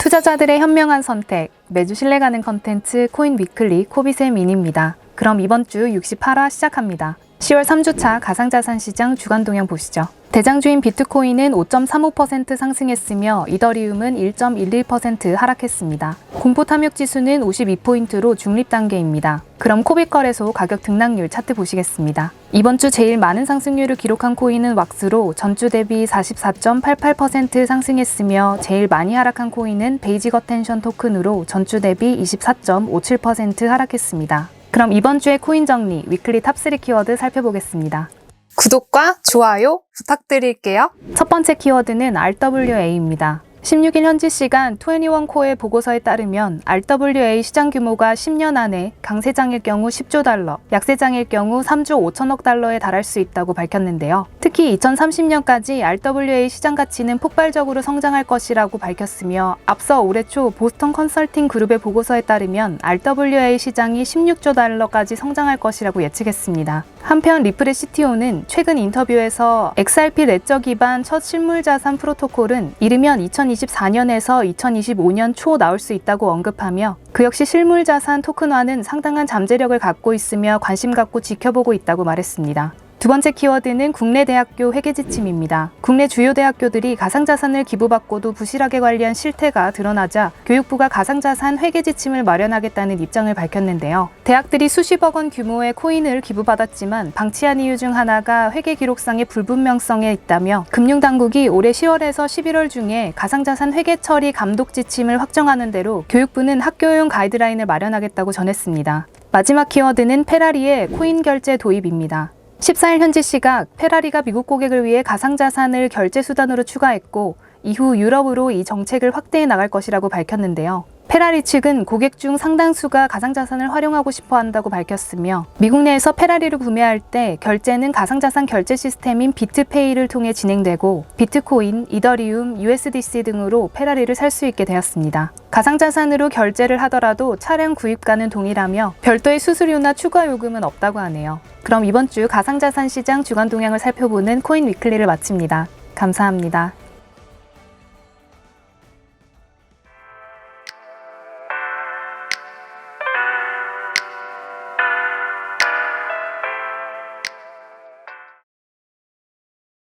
투자자들의 현명한 선택, 매주 신뢰가는 컨텐츠 코인 위클리 코비세 민입니다. 그럼 이번 주 68화 시작합니다. 10월 3주차 가상자산 시장 주간 동향 보시죠. 대장주인 비트코인은 5.35% 상승했으며 이더리움은 1.11% 하락했습니다. 공포 탐욕 지수는 52포인트로 중립 단계입니다. 그럼 코빅 거래소 가격 등락률 차트 보시겠습니다. 이번 주 제일 많은 상승률을 기록한 코인은 왁스로 전주 대비 44.88% 상승했으며 제일 많이 하락한 코인은 베이직 어텐션 토큰으로 전주 대비 24.57% 하락했습니다. 그럼 이번 주의 코인 정리 위클리 탑3 키워드 살펴보겠습니다. 구독과 좋아요 부탁드릴게요. 첫 번째 키워드는 RWA입니다. 16일 현지 시간 21코의 보고서에 따르면 RWA 시장 규모가 10년 안에 강세장일 경우 10조 달러, 약세장일 경우 3조 5천억 달러에 달할 수 있다고 밝혔는데요. 특히 2030년까지 RWA 시장 가치는 폭발적으로 성장할 것이라고 밝혔으며 앞서 올해 초 보스턴 컨설팅 그룹의 보고서에 따르면 RWA 시장이 16조 달러까지 성장할 것이라고 예측했습니다. 한편 리플의 CTO는 최근 인터뷰에서 XRP 레저 기반 첫 실물 자산 프로토콜은 이르면 2024년에서 2025년 초 나올 수 있다고 언급하며 그 역시 실물 자산 토큰화는 상당한 잠재력을 갖고 있으며 관심 갖고 지켜보고 있다고 말했습니다. 두 번째 키워드는 국내 대학교 회계 지침입니다. 국내 주요 대학교들이 가상자산을 기부받고도 부실하게 관리한 실태가 드러나자 교육부가 가상자산 회계 지침을 마련하겠다는 입장을 밝혔는데요. 대학들이 수십억 원 규모의 코인을 기부받았지만 방치한 이유 중 하나가 회계 기록상의 불분명성에 있다며 금융당국이 올해 10월에서 11월 중에 가상자산 회계 처리 감독 지침을 확정하는 대로 교육부는 학교용 가이드라인을 마련하겠다고 전했습니다. 마지막 키워드는 페라리의 코인 결제 도입입니다. 14일 현지 시각 페라리가 미국 고객을 위해 가상자산을 결제 수단으로 추가했고 이후 유럽으로 이 정책을 확대해 나갈 것이라고 밝혔는데요. 페라리 측은 고객 중 상당수가 가상자산을 활용하고 싶어 한다고 밝혔으며 미국 내에서 페라리를 구매할 때 결제는 가상자산 결제 시스템인 비트페이를 통해 진행되고 비트코인, 이더리움, USDC 등으로 페라리를 살 수 있게 되었습니다. 가상자산으로 결제를 하더라도 차량 구입과는 동일하며 별도의 수수료나 추가 요금은 없다고 하네요. 그럼 이번 주 가상자산 시장 주간 동향을 살펴보는 코인 위클리를 마칩니다. 감사합니다.